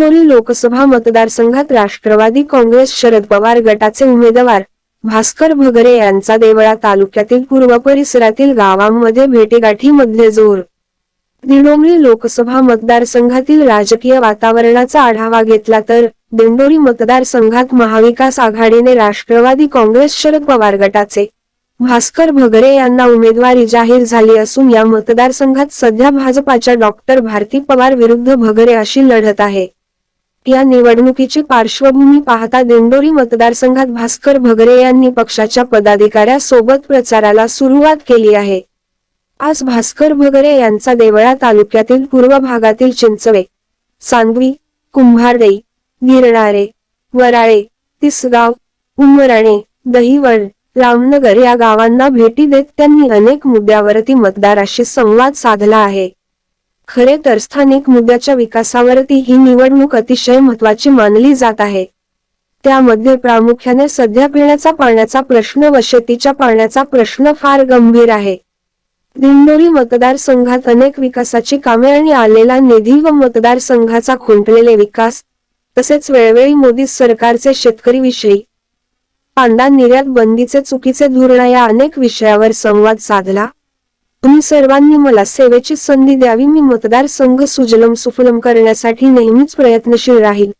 दिंडोरी लोकसभा मतदारसंघात राष्ट्रवादी काँग्रेस शरद पवार गटाचे उमेदवार भास्कर भगरे यांचा देवळा तालुक्यातील पूर्व परिसरातील गावांमध्ये भेटीगाठीमध्ये जोर. दिंडोरी लोकसभा मतदारसंघातील राजकीय वातावरणाचा आढावा घेतला तर दिंडोरी मतदारसंघात महाविकास आघाडीने राष्ट्रवादी काँग्रेस शरद पवार गटाचे भास्कर भगरे यांना उमेदवारी जाहीर झाली असून या मतदारसंघात सध्या भाजपाच्या डॉक्टर भारती पवार विरुद्ध भगरे अशी लढत आहे. या निवडणुकीची पार्श्वभूमी पाहता दिंडोरी मतदारसंघात भास्कर भगरे यांनी पक्षाच्या पदाधिकाऱ्यासोबत प्रचाराला सुरुवात केली आहे. आज भास्कर भगरे यांचा देवळा तालुक्यातील पूर्व भागातील चिंचवे सांगवी कुंभारडे गिरणारे वराळे तिसगाव उमराणे दहिवड रामनगर या गावांना भेटी देत त्यांनी अनेक मुद्द्यावरती मतदाराशी संवाद साधला आहे. खरे तर स्थानिक मुद्द्याच्या विकासावरती ही निवडणूक अतिशय महत्वाची मानली जात आहे. त्यामध्ये प्रामुख्याने सध्या पिण्याचा पाण्याचा प्रश्न व शेतीच्या पाण्याचा प्रश्न फार गंभीर आहे. दिंडोरी मतदारसंघात अनेक विकासाची कामे आणि आलेला निधी व मतदारसंघाचा खुंटलेले विकास तसेच वेळवेळी मोदी सरकारचे शेतकरी विषयी कांदा निर्यात बंदीचे चुकीचे धोरण या अनेक विषयावर संवाद साधला. तुम्ही सर्वांनी मला सेवेची संधी द्यावी. मी मतदारसंघ सुजलम सुफलम करण्यासाठी नेहमीच प्रयत्नशील राहील.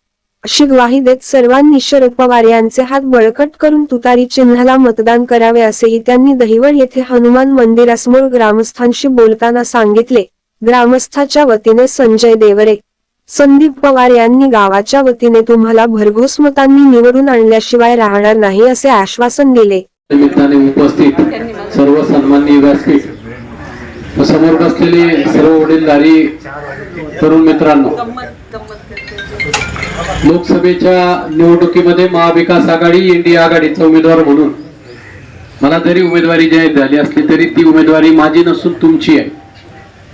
अशी ग्वाही देत सर्वांनी शरद पवार यांचे हात बळकट करून तुतारी चिन्हाला मतदान करावे असेही त्यांनी दहिवड येथे हनुमान मंदिरासमोर ग्रामस्थांशी बोलताना सांगितले. ग्रामस्थाच्या वतीने संजय देवरे. संदीप पवार यांनी गावाच्या वतीने तुम्हाला भरघोस मतांनी निवडून आणल्याशिवाय राहणार नाही असे आश्वासन दिले. निमित्ताने उपस्थित सर्व सन्माननीय व्यासपीठ व समोर बसलेले सर्व वडीलधारी तरुण मित्रांनो लोकसभेच्या निवडणुकीमध्ये महाविकास आघाडी इंडिया आघाडीचा उमेदवार म्हणून मला जरी उमेदवारी जाहीर झाली असली तरी ती उमेदवारी माझी नसून तुमची आहे.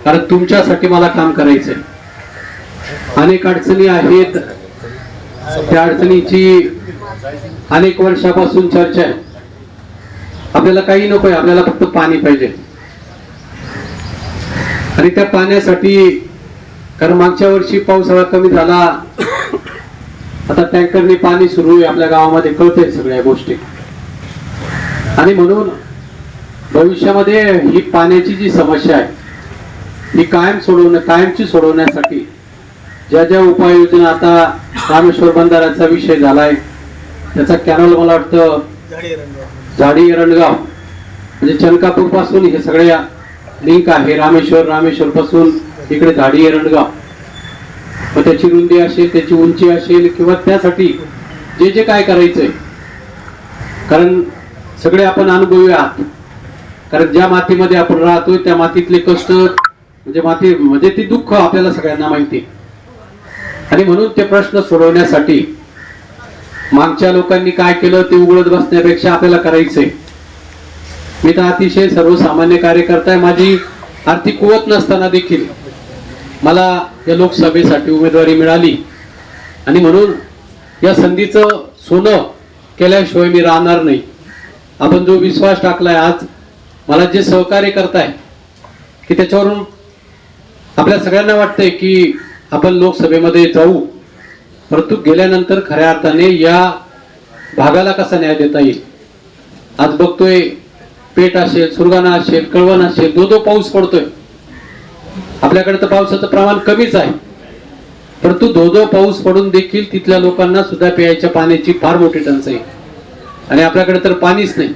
कारण तुमच्यासाठी मला काम करायचंय. अनेक अडचणी आहेत. त्या अडचणीची अनेक वर्षापासून चर्चा आहे. आपल्याला काही नकोय आपल्याला फक्त पाणी पाहिजे. आणि त्या पाण्यासाठी कारण मागच्या वर्षी पावसाळा कमी झाला आता टँकरने पाणी सुरू आहे आपल्या गावामध्ये कळते सगळ्या गोष्टी. आणि म्हणून भविष्यामध्ये ही पाण्याची जी समस्या आहे ही कायम सोडवण कायमची सोडवण्यासाठी ज्या ज्या उपाययोजना आता रामेश्वर बंधाऱ्याचा विषय झालाय त्याचा कॅनल मला वाटतं झाडी रणगाव म्हणजे चनकापूरपासून हे सगळ्या लिंक आहे रामेश्वर रामेश्वर पासून इकडे झाडी एरंडगाव मग त्याची रुंदी असेल त्याची उंची असेल किंवा त्यासाठी जे जे काय करायचंय. कारण सगळे आपण अनुभवी आहात. कारण ज्या मातीमध्ये आपण राहतोय त्या मातीतले कष्ट म्हणजे माती म्हणजे ती दुःख आपल्याला सगळ्यांना माहिती आहे. आणि म्हणून ते प्रश्न सोडवण्यासाठी मागच्या लोकांनी काय केलं ते उघडत बसण्यापेक्षा आपल्याला करायचंय. मी तर अतिशय सर्वसामान्य कार्यकर्ता आहे. माझी आर्थिक कुवत नसताना देखील मला या लोकसभेसाठी उमेदवारी मिळाली. आणि म्हणून या संधीचं सोनं केल्याशिवाय मी राहणार नाही. आपण जो विश्वास टाकलाय आज मला जे सहकार्य करताय की त्याच्यावरून आपल्या सगळ्यांना वाटतंय की आपण लोकसभेमध्ये जाऊ. परंतु गेल्यानंतर खऱ्या अर्थाने या भागाला कसा न्याय देता येईल? आज बघतोय पेट असेल सुरगाणा असेल कळवण असेल दो दो पाऊस पडतोय. आपल्याकडे तर पावसाचं प्रमाण कमीच आहे. परंतु धो धो पाऊस पडून देखील तिथल्या लोकांना सुद्धा प्यायच्या पाण्याची फार मोठी टंचाई आणि आपल्याकडे तर पाणीच नाही.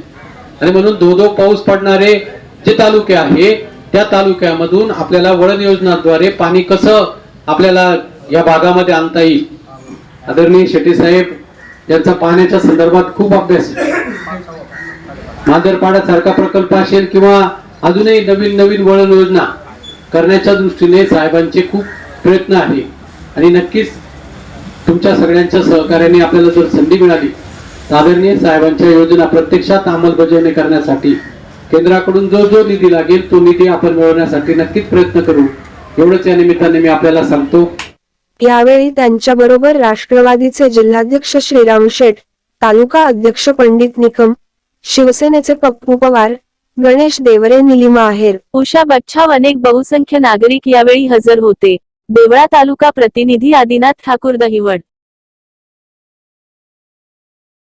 आणि म्हणून दो धो पाऊस पडणारे जे तालुके आहे त्या तालुक्यामधून आपल्याला वळण योजनाद्वारे पाणी कसं आपल्याला या भागामध्ये आणता येईल? आदरणीय शेट्टी साहेब यांचा पाण्याच्या संदर्भात खूप अभ्यास आहे. मांजरपाडा सारखा प्रकल्प असेल किंवा अजूनही नवीन नवीन वळण योजना करण्याच्या दृष्टीने साहेबांचे खूप प्रयत्न आहे. आणि नक्कीच तुमच्या सगळ्यांच्या सहकार्याने आपल्याला जर संधी मिळाली तर आदरणीय साहेबांच्या योजना प्रत्यक्षात अंमलबजावणी करण्यासाठी केंद्राकडून जो जो निधी लागेल तो निधी आपण मिळवण्यासाठी नक्कीच प्रयत्न करू. एवढंच या निमित्ताने मी आपल्याला सांगतो. यावेळी त्यांच्या बरोबर राष्ट्रवादीचे जिल्हाध्यक्ष श्रीराम शेठ तालुका अध्यक्ष पंडित निकम शिवसेनेचे पप्पू पवार गणेश देवरे निलिमा आहेर उषा बच्छाव अनेक बहुसंख्य नागरिक यावेळी हजर होते. देवळा तालुका प्रतिनिधी आदिनाथ ठाकूर दहिवड.